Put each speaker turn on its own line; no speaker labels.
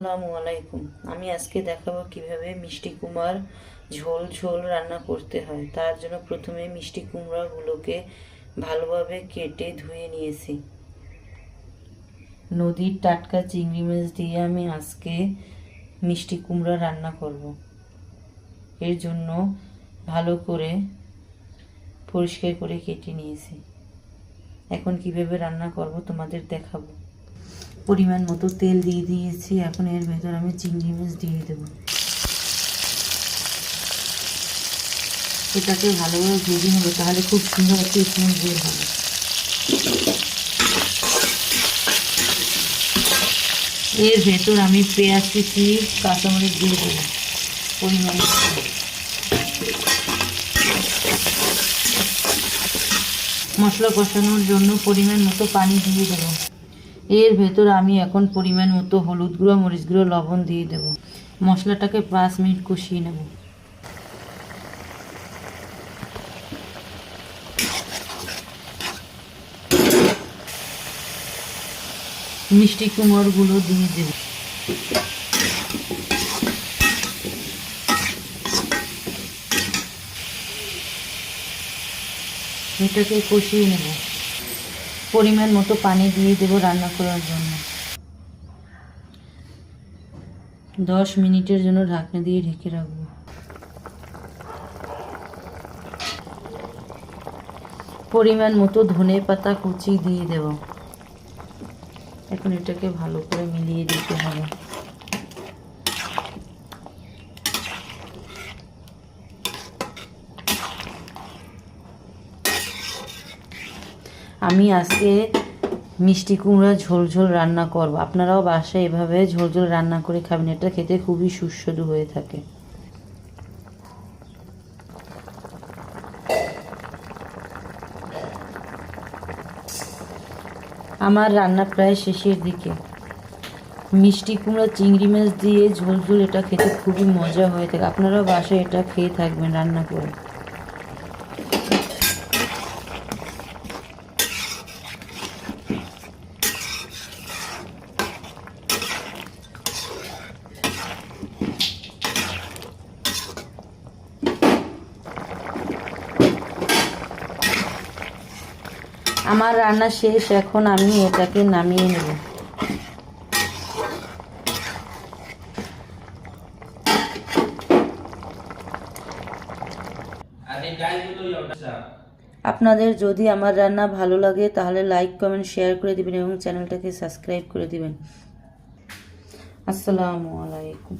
আসসালামু আলাইকুম আমি আজকে দেখাবো কীভাবে মিষ্টি কুমড়ার ঝোল ঝোল রান্না করতে হয়। তার জন্য প্রথমে মিষ্টি কুমড়াগুলোকে ভালোভাবে কেটে ধুয়ে নিয়েছি। নদীর টাটকা চিংড়ি মাছ দিয়ে আমি আজকে মিষ্টি কুমড়া রান্না করব। এর জন্য ভালো করে পরিষ্কার করে কেটে নিয়েছি। এখন কীভাবে রান্না করব তোমাদের দেখাবো। পরিমাণ মতো তেল দিয়ে দিয়েছি। এখন এর ভেতর আমি চিংড়ি মাছ দিয়ে দেবো। এটাকে ভালোভাবে ভেজে নেব, তাহলে খুব সুন্দর একটা বের হবে। এর ভেতর আমি পেঁয়াজ কুচি, কাঁচামরিচ দিয়ে দেবো, পরিমাণ মশলা কষানোর জন্য পরিমাণ মতো পানি দিয়ে দেবো। এর ভেতর আমি এখন পরিমাণ মতো হলুদ গুঁড়ো, মরিচ গুঁড়ো, লবণ দিয়ে দেব। মশলাটাকে পাঁচ মিনিট কষিয়ে নেব। মিষ্টি কুমড়গুলো দিয়ে দেব। এটাকে কষিয়ে নেব। পরিমাণ মতো পানি দিয়ে দেব রান্না করার জন্য। দশ মিনিটের জন্য ঢাকনা দিয়ে ঢেকে রাখব। পরিমাণ মতো ধনে পাতা কুচি দিয়ে দেব। এখন এটাকে ভালো করে মিলিয়ে দিতে হবে। আমি আজকে মিষ্টি কুমড়া ঝোল ঝোল রান্না করব। আপনারাও বাসায় এভাবে ঝোল ঝোল রান্না করে খাবেন, এটা খেতে খুবই সুস্বাদু হয়ে থাকে। আমার রান্না প্রায় শেষের দিকে। মিষ্টি কুমড়া চিংড়ি মাছ দিয়ে ঝোল ঝোল এটা খেতে খুবই মজা হয়ে থাকে। আপনারাও বাসায় এটা খেয়ে থাকবেন রান্না করে। আমার রান্না শেষ, এখন আমি এটাকে নামিয়ে নেব। আপনাদের যদি আমার রান্না ভালো লাগে, তাহলে লাইক কমেন্ট শেয়ার করে দিবেন এবং চ্যানেলটাকে সাবস্ক্রাইব করে দিবেন। আসসালামু আলাইকুম।